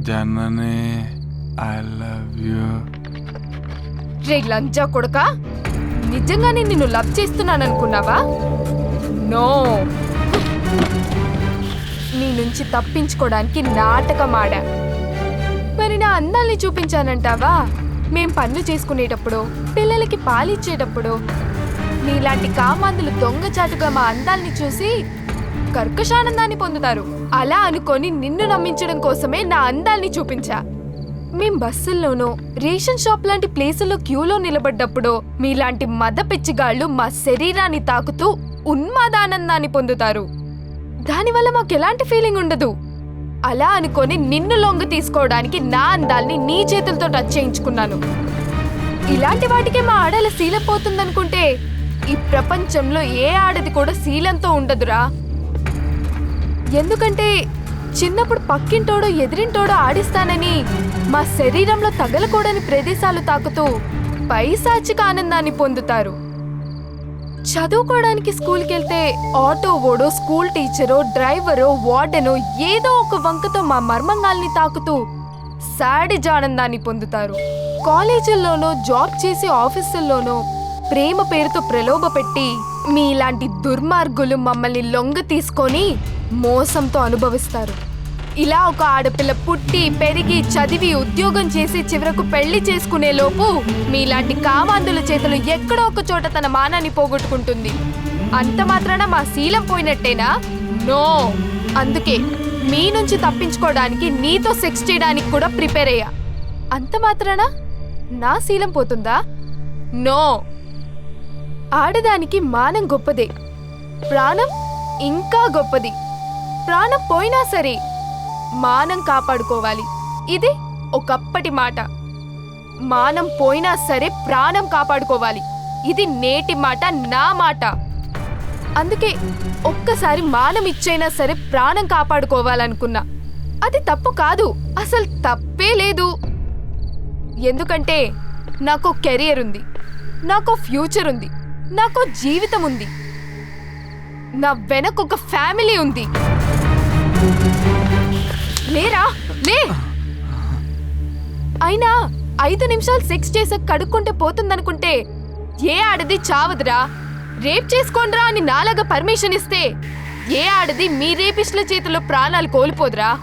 Janani I love you రే లంజా కొడుక నిజంగానే నిన్ను లవ్ చేస్తున్నాననుకున్నావా? నో. నీ నుంచి తప్పించుకోవడానికి నాటకం ఆడా. మరి నా అందాల్ని చూపించానంటావా? మేం పనులు చేసుకునేటప్పుడు పిల్లలకి పాలిచ్చేటప్పుడు నీలాంటి కామాందులు దొంగచాటుగా మా అందాల్ని చూసి కర్కశానందాన్ని పొందుతారు. అలా అనుకొని నిన్ను నమ్మించడం కోసమే నా అందాల్ని చూపించా. మేం బస్సుల్లోనో రేషన్ షాప్ లాంటి ప్లేసుల్లో క్యూలో నిలబడ్డప్పుడు మీలాంటి మద పిచ్చిగాళ్ళు మా శరీరాన్ని తాకుతూ ఉన్మాదానందాన్ని పొందుతారు. దానివల్ల మాకు ఎలాంటి ఫీలింగ్ ఉండదు. అలా అనుకొని నిన్ను లొంగ తీసుకోవడానికి నా అందాల్ని నీ చేతులతో టచ్ చేయించుకున్నాను. ఇలాంటి వాటికే మా ఆడల శీలం పోతుందనుకుంటే ఈ ప్రపంచంలో ఏ ఆడది కూడా శీలంతో ఉండదురా. ఎందుకంటే చిన్నప్పుడు పక్కింటోడో ఎదిరింటోడో ఆడిస్తానని మా శరీరంలో తగలకూడని ప్రదేశాలు తాకుతూ పైశాచిక ఆనందాన్ని పొందుతారు. చదువుకోవడానికి స్కూల్కి వెళ్తే ఆటో ఓడో స్కూల్ టీచరో డ్రైవరో వార్డెనో ఏదో ఒక వంకతో మా మర్మంగాల్ని తాకుతూ సాడిజానందాన్ని పొందుతారు. కాలేజీల్లోనో జాబ్ చేసే ఆఫీసుల్లోనో ప్రేమ పేరుతో ప్రలోభ పెట్టి మీలాంటి దుర్మార్గులు మమ్మల్ని లొంగ తీసుకొని మోసంతో అనుభవిస్తారు. ఇలా ఒక ఆడపిల్ల పుట్టి పెరిగి చదివి ఉద్యోగం చేసి చివరకు పెళ్ళి చేసుకునే లోపు మీలాంటి కామాందుల చేతులు ఎక్కడో ఒక చోట తన మానాన్ని పోగొట్టుకుంటుంది. అంత మాత్రాన మా శీలం పోయినట్టేనా? నో! అందుకే మీ నుంచి తప్పించుకోవడానికి నీతో సెక్స్ చేయడానికి కూడా ప్రిపేర్ అయ్యా. అంత మాత్రాన నా శీలం పోతుందా? నో! ఆడదానికి మానం గొప్పదే. ప్రాణం ఇంకా గొప్పది. ప్రాణం పోయినా సరే మానం కాపాడుకోవాలి. ఇది ఒకప్పటి మాట. మానం పోయినా సరే ప్రాణం కాపాడుకోవాలి. ఇది నేటి మాట నా మాట. అందుకే ఒక్కసారి మానం ఇచ్చైనా సరే ప్రాణం కాపాడుకోవాలనుకున్నా. అది తప్పు కాదు. అసలు తప్పే లేదు. ఎందుకంటే నాకు కెరియర్ ఉంది. నాకు ఫ్యూచర్ ఉంది. నాకు జీవితం ఉంది. నా వెనక ఒక ఫ్యామిలీ ఉంది. లేరా? లే! అయినా ఐదు నిమిషాలు సెక్స్ చేసాక కడుక్కుంటే పోతుందనుకుంటే ఏ ఆడది చావదురా? రేప్ చేసుకోండిరా అని నాలాగా పర్మిషన్ ఇస్తే ఏ ఆడది మీ రేపిస్టుల చేతిలో ప్రాణాలు కోల్పోదురా?